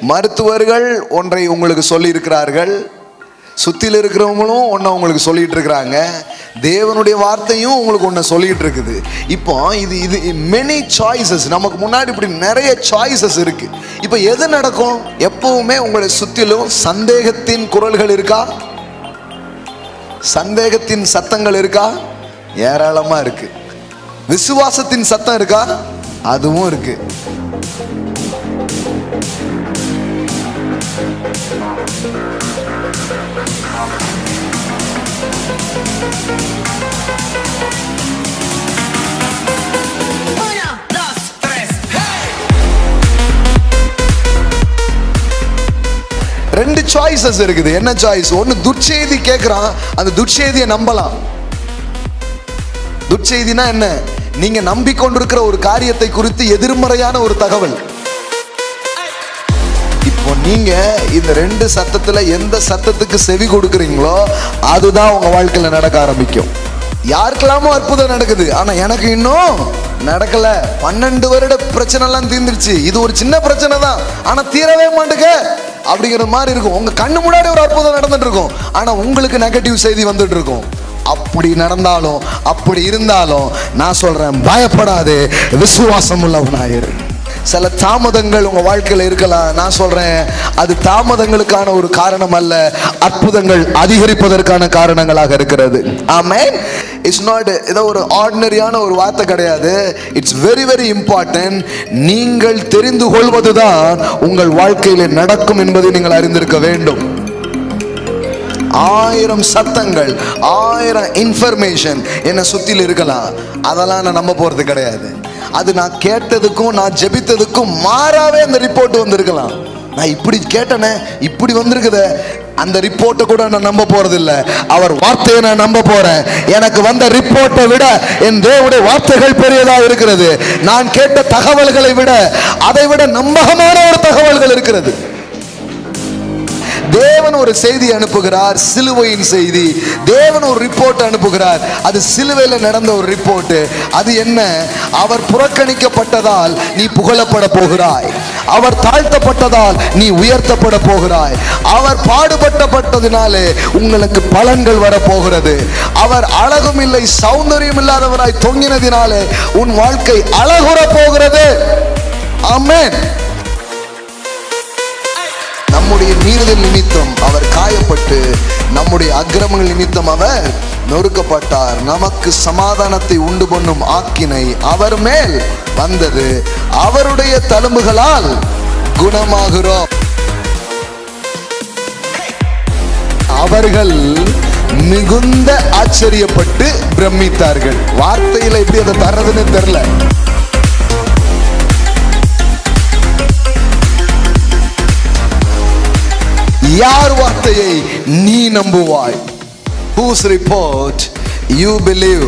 மருத்துவர்கள் ஒன்றை உங்களுக்கு சொல்லியிருக்கிறார்கள். இருக்கிறார்கள் இருக்கிறவங்களும் ஒன்றை உங்களுக்கு சொல்லிகிட்டு இருக்கிறாங்க தேவனுடைய வார்த்தையும் உங்களுக்கு ஒன்று சொல்லிகிட்டு இருக்குது இப்போ இது இது மெனி சாய்ஸஸ் நமக்கு முன்னாடி இப்படி நிறைய சாய்ஸஸ் இருக்குது இப்போ எது நடக்கும்? எப்பவுமே உங்களை சுற்றிலும் சந்தேகத்தின் குரல்கள் இருக்கா? சந்தேகத்தின் சத்தங்கள் இருக்கா? ஏராளமாக இருக்குது விசுவாசத்தின் சத்தம் இருக்கா? அதுவும் இருக்குது ரெண்டு சாய்ஸஸ் இருக்குது. என்ன சாய்ஸ் ஒன்னு துர்ச்செய்தி கேட்குறான் அந்த துர்ச்செய்தியை நம்பலாம். துர்ச்செய்தினா என்ன? நீங்க நம்பிக்கொண்டிருக்கிற ஒரு காரியத்தை குறித்து எதிர்மறையான ஒரு தகவல். இப்போ நீங்கள் இந்த ரெண்டு சத்தத்தில் எந்த சத்தத்துக்கு செவி கொடுக்குறீங்களோ அதுதான் உங்கள் வாழ்க்கையில் நடக்க ஆரம்பிக்கும். யாருக்கெல்லாமோ அற்புதம் நடக்குது. ஆனால் எனக்கு இன்னும் நடக்கல. பன்னெண்டு வருட பிரச்சனைலாம் தீர்ந்துருச்சு. இது ஒரு சின்ன பிரச்சனை தான். ஆனால் தீரவே மாட்டுக்க. அப்படிங்கிற மாதிரி இருக்கும். உங்கள் கண்ணு முன்னாடி ஒரு அற்புதம் நடந்துட்டு இருக்கும். ஆனால் உங்களுக்கு நெகட்டிவ் செய்தி வந்துட்டு இருக்கும். அப்படி நடந்தாலும் அப்படி இருந்தாலும் நான் சொல்றேன் பயப்படாது. விசுவாசம் உள்ளவனாயிரு சில தாமதங்கள் உங்கள் வாழ்க்கையில் இருக்கலாம். நான் சொல்கிறேன் அது தாமதங்களுக்கான ஒரு காரணம் அல்ல அற்புதங்கள் அதிகரிப்பதற்கான காரணங்களாக இருக்கிறது. ஆமே இட்ஸ் நாட் ஏதோ ஒரு ஆர்டினரியான ஒரு வார்த்தை கிடையாது. இட்ஸ் வெரி வெரி இம்பார்ட்டன்ட் நீங்கள் தெரிந்து கொள்வது தான் உங்கள் வாழ்க்கையில் நடக்கும் என்பதை நீங்கள் அறிந்திருக்க வேண்டும். ஆயிரம் சத்தங்கள் ஆயிரம் இன்ஃபர்மேஷன் என்னை சுத்தில இருக்கலாம். அதெல்லாம் நான் நம்ப போறது கிடையாது. அது நான் கேட்டதுக்கும் நான் ஜெபித்ததுக்கும் மாறாவே அந்த ரிப்போர்ட் வந்திருக்கலாம். நான் இப்படி கேட்டனே இப்படி வந்திருக்குதே அந்த ரிப்போர்ட்டை கூட நான் நம்ப போறதில்ல. அவர் வார்த்தையை நான் நம்ப போறேன். எனக்கு வந்த ரிப்போர்ட்டை விட என் தேவனுடைய வார்த்தைகள் பெரியதா இருக்கிறது. நான் கேட்ட தகவல்களை விட அதை விட நம்பகமான ஒரு தகவல்கள் இருக்கிறது. தேவன் ஒரு செய்தி அனுப்புகிறார் சிலுவையின் செய்தி. தேவன் ஒரு ரிப்போர்ட் அனுப்புகிறார். அது சிலுவையில் நடந்த ஒரு ரிப்போர்ட் அது என்ன? அவர் புறக்கணிக்கப்பட்டதால் நீ புகழப்பட போகிறாய். அவர் தாழ்த்தப்பட்டதால் நீ உயர்த்தப்பட போகிறாய். அவர் பாடுபட்டப்பட்டதினாலே உங்களுக்கு பலன்கள் வரப்போகிறது. அவர் அழகும் இல்லை சௌந்தரியம் இல்லாதவராய் தொங்கினதினாலே உன் வாழ்க்கை அழகுற போகிறது. ஆமென் நம்முடைய மீறுதல் நிமித்தம் அவர் காயப்பட்டு நம்முடைய அக்கிரமங்கள் நிமித்தம் அவர் நொறுக்கப்பட்டார். நமக்கு சமாதானத்தை உண்டு பண்ணும் ஆக்கினை அவர் மேல் வந்தது. அவருடைய தழும்புகளால் குணமாகிறோம். அவர்கள் மிகுந்த ஆச்சரியப்பட்டு பிரமித்தார்கள். வார்த்தையில எப்படி அதை தர்றதுன்னு தெரியல. யார் வார்த்தையை நீ நம்புவாய் whose report you believe